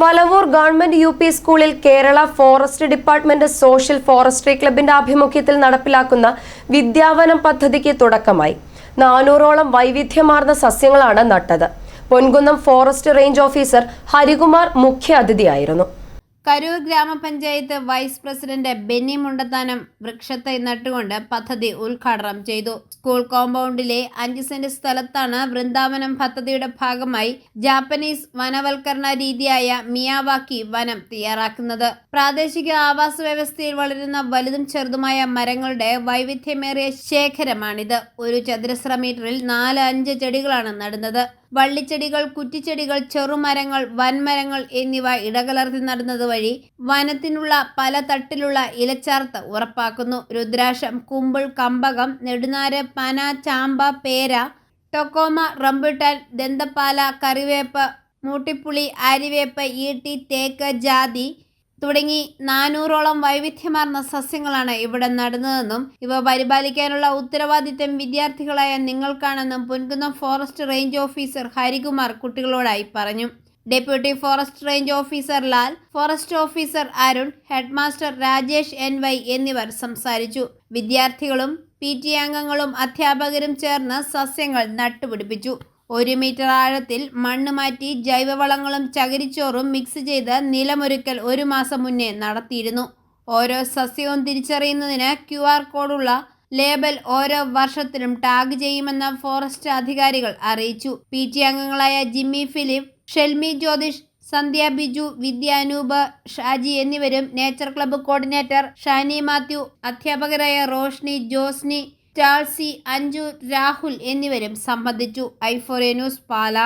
Valavoor government U P സ്കൂളിൽ Kerala forest department social forestry ക്ലബിന്റെ ആഭിമുഖ്യത്തിൽ നടപ്പിലാക്കുന്ന വിദ്യാവനം പദ്ധതിക്ക് തുടക്കമായി. നാനൂറോളം വൈവിധ്യമാർന്ന സസ്യങ്ങളാണ് നട്ടത്. Ponkunnam forest range officer Harikumar മുഖ്യ അതിഥിയായിരുന്നു കരൂർ ഗ്രാമപഞ്ചായത്ത് വൈസ് പ്രസിഡന്റ് ബെന്നി മുണ്ടത്താനം വൃക്ഷത്തെ നട്ടുകൊണ്ട് പദ്ധതി ഉദ്ഘാടനം ചെയ്തു. സ്കൂൾ കോമ്പൗണ്ടിലെ അഞ്ച് സെന്റ് സ്ഥലത്താണ് വൃന്ദാവനം പദ്ധതിയുടെ ഭാഗമായി ജാപ്പനീസ് വനവൽക്കരണ രീതിയായ മിയാവാക്കി വനം തയ്യാറാക്കുന്നത്. പ്രാദേശിക ആവാസ വ്യവസ്ഥയിൽ വളരുന്ന വലുതും ചെറുതുമായ മരങ്ങളുടെ വൈവിധ്യമേറിയ ശേഖരമാണിത്. ഒരു ചതുരശ്ര മീറ്ററിൽ നാല് അഞ്ച് ചെടികളാണ് നടുന്നത്. വള്ളിച്ചെടികൾ കുറ്റിച്ചെടികൾ ചെറുമരങ്ങൾ വൻമരങ്ങൾ എന്നിവ ഇടകലർത്തി നടുന്നത് വഴി വനത്തിനുള്ള പല തട്ടിലുള്ള ഇലച്ചാർത്ത് ഉറപ്പാക്കുന്നു. രുദ്രാക്ഷം കുമ്പിൾ കമ്പകം നെടുനാര് പന ചാമ്പ പേര ടൊക്കോമ റംബുട്ടാൻ ദന്തപ്പാല കറിവേപ്പ് മൂട്ടിപ്പുളി അരിവേപ്പ് ഈട്ടി തേക്ക് ജാതി തുടങ്ങി നാനൂറോളം വൈവിധ്യമാർന്ന സസ്യങ്ങളാണ് ഇവിടെ നടുന്നതെന്നും ഇവ പരിപാലിക്കാനുള്ള ഉത്തരവാദിത്തം വിദ്യാർത്ഥികളായ നിങ്ങൾക്കാണെന്നും Ponkunnam forest range officer Harikumar കുട്ടികളോടായി പറഞ്ഞു. Deputy forest range officer Lal forest officer Arun headmaster Rajesh N Y എന്നിവർ സംസാരിച്ചു. വിദ്യാർത്ഥികളും പി ടി അംഗങ്ങളും അധ്യാപകരും ചേർന്ന് സസ്യങ്ങൾ നട്ടുപിടിപ്പിച്ചു. ഒരു മീറ്റർ ആഴത്തിൽ മണ്ണ് മാറ്റി ജൈവവളങ്ങളും ചകിരിച്ചോറും മിക്സ് ചെയ്ത് നിലമൊരുക്കൽ ഒരു മാസം മുന്നേ നടത്തിയിരുന്നു. ഓരോ സസ്യവും തിരിച്ചറിയുന്നതിന് ക്യു ആർ കോഡുള്ള ലേബൽ ഓരോ വർഷത്തിലും ടാഗ് ചെയ്യുമെന്ന് ഫോറസ്റ്റ് അധികാരികൾ അറിയിച്ചു. പി ടി അംഗങ്ങളായ ജിമ്മി ഫിലിപ്പ് ഷെൽമി ജ്യോതിഷ് സന്ധ്യ ബിജു വിദ്യ അനൂപ് ഷാജി എന്നിവരും nature club coordinator Shani Mathew അധ്യാപകരായ റോഷ്നി ജോസ്നി ടാൾസി അഞ്ജു രാഹുൽ എന്നിവരും സംബന്ധിച്ചു ഐഫോറെ ന്യൂസ് പാല.